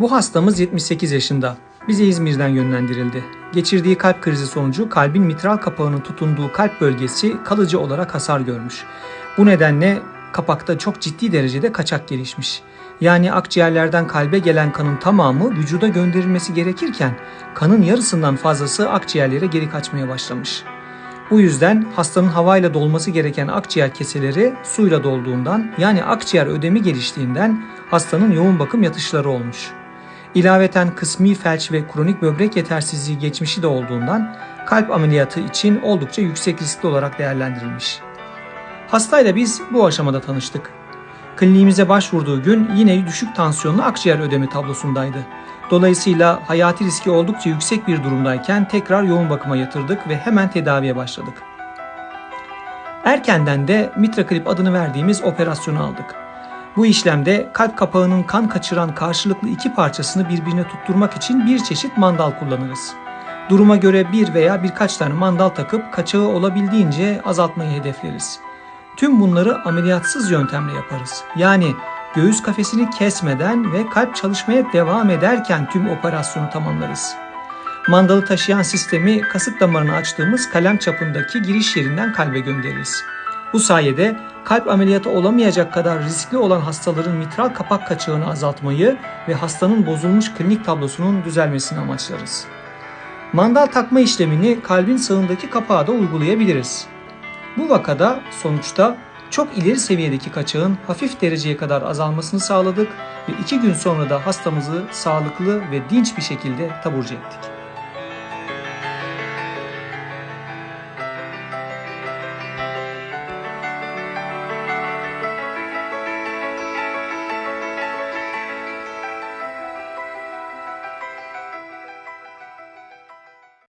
Bu hastamız 78 yaşında. Bize İzmir'den yönlendirildi. Geçirdiği kalp krizi sonucu kalbin mitral kapağının tutunduğu kalp bölgesi kalıcı olarak hasar görmüş. Bu nedenle kapakta çok ciddi derecede kaçak gelişmiş. Yani akciğerlerden kalbe gelen kanın tamamı vücuda gönderilmesi gerekirken kanın yarısından fazlası akciğerlere geri kaçmaya başlamış. Bu yüzden hastanın havayla dolması gereken akciğer keseleri suyla dolduğundan yani akciğer ödemi geliştiğinden hastanın yoğun bakım yatışları olmuş. İlaveten kısmi felç ve kronik böbrek yetersizliği geçmişi de olduğundan kalp ameliyatı için oldukça yüksek riskli olarak değerlendirilmiş. Hastayla biz bu aşamada tanıştık. Kliniğimize başvurduğu gün yine düşük tansiyonlu akciğer ödemi tablosundaydı. Dolayısıyla hayati riski oldukça yüksek bir durumdayken tekrar yoğun bakıma yatırdık ve hemen tedaviye başladık. Erkenden de mitraklip adını verdiğimiz operasyonu aldık. Bu işlemde kalp kapağının kan kaçıran karşılıklı iki parçasını birbirine tutturmak için bir çeşit mandal kullanırız. Duruma göre bir veya birkaç tane mandal takıp kaçağı olabildiğince azaltmayı hedefleriz. Tüm bunları ameliyatsız yöntemle yaparız. Yani göğüs kafesini kesmeden ve kalp çalışmaya devam ederken tüm operasyonu tamamlarız. Mandalı taşıyan sistemi kasık damarını açtığımız kalem çapındaki giriş yerinden kalbe göndeririz. Bu sayede kalp ameliyatı olamayacak kadar riskli olan hastaların mitral kapak kaçağını azaltmayı ve hastanın bozulmuş klinik tablosunun düzelmesini amaçlarız. Mandal takma işlemini kalbin sağındaki kapağa da uygulayabiliriz. Bu vakada sonuçta çok ileri seviyedeki kaçağın hafif dereceye kadar azalmasını sağladık ve iki gün sonra da hastamızı sağlıklı ve dinç bir şekilde taburcu ettik.